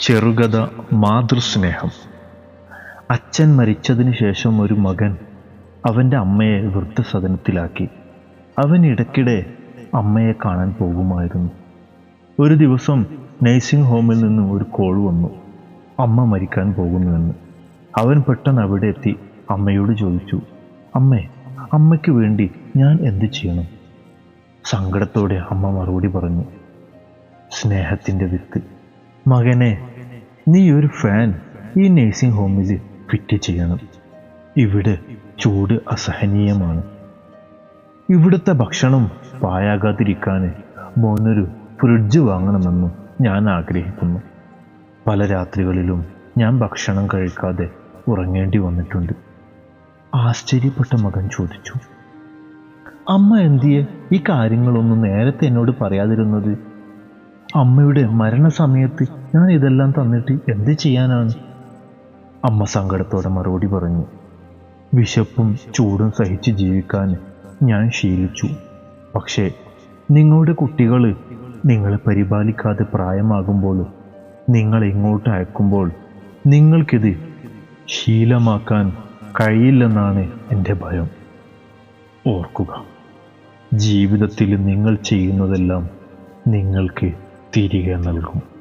ചെറുകഥ മാതൃസ്നേഹം. അച്ഛൻ മരിച്ചതിന് ശേഷം ഒരു മകൻ അവന്റെ അമ്മയെ വൃദ്ധസദനത്തിലാക്കി. അവൻ ഇടയ്ക്കിടെ അമ്മയെ കാണാൻ പോകുമായിരുന്നു. ഒരു ദിവസം നേഴ്സിംഗ് ഹോമിൽ നിന്ന് ഒരു കോൾ വന്നു. അമ്മ മരിക്കാൻ പോകുന്നുവെന്ന്. അവൻ പെട്ടെന്ന് അവിടെ എത്തി അമ്മയോട് ചോദിച്ചു അമ്മേ അമ്മയ്ക്ക് വേണ്ടി ഞാൻ എന്ത് ചെയ്യണം? സങ്കടത്തോടെ അമ്മ മറുപടി പറഞ്ഞു സ്നേഹത്തിന്റെ വിത്ത്. മകനെ നീ ഒരു ഫാൻ ഈ നഴ്സിംഗ് ഹോമിൽ ഫിറ്റ് ചെയ്യണം. ഇവിടെ ചൂട് അസഹനീയമാണ്. ഇവിടുത്തെ ഭക്ഷണം പായാകാതിരിക്കാൻ മോനൊരു ഫ്രിഡ്ജ് വാങ്ങണമെന്നും ഞാൻ ആഗ്രഹിക്കുന്നു. പല രാത്രികളിലും ഞാൻ ഭക്ഷണം കഴിക്കാതെ ഉറങ്ങേണ്ടി വന്നിട്ടുണ്ട്. ആശ്ചര്യപ്പെട്ട മകൻ ചോദിച്ചു അമ്മ എന്തിയെ ഈ കാര്യങ്ങളൊന്നും നേരത്തെ എന്നോട് പറയാതിരുന്നത്? അമ്മയുടെ മരണസമയത്ത് ഞാൻ ഇതെല്ലാം തന്നിട്ട് എന്ത് ചെയ്യാനാണ്? അമ്മ സങ്കടത്തോടെ മറുപടി പറഞ്ഞു. വിശപ്പും ചൂടും സഹിച്ച് ജീവിക്കാൻ ഞാൻ ശീലിച്ചു. പക്ഷേ നിങ്ങളുടെ കുട്ടികൾ നിങ്ങളെ പരിപാലിക്കാതെ പ്രായമാകുമ്പോൾ നിങ്ങൾ ഇങ്ങോട്ട് അയക്കുമ്പോൾ നിങ്ങൾക്കിത് ശീലമാക്കാൻ കഴിയില്ലെന്നാണ് എന്റെ ഭയം. ഓർക്കുക ജീവിതത്തിൽ നിങ്ങൾ ചെയ്യുന്നതെല്ലാം നിങ്ങൾക്ക് തിരികെ നൽകും.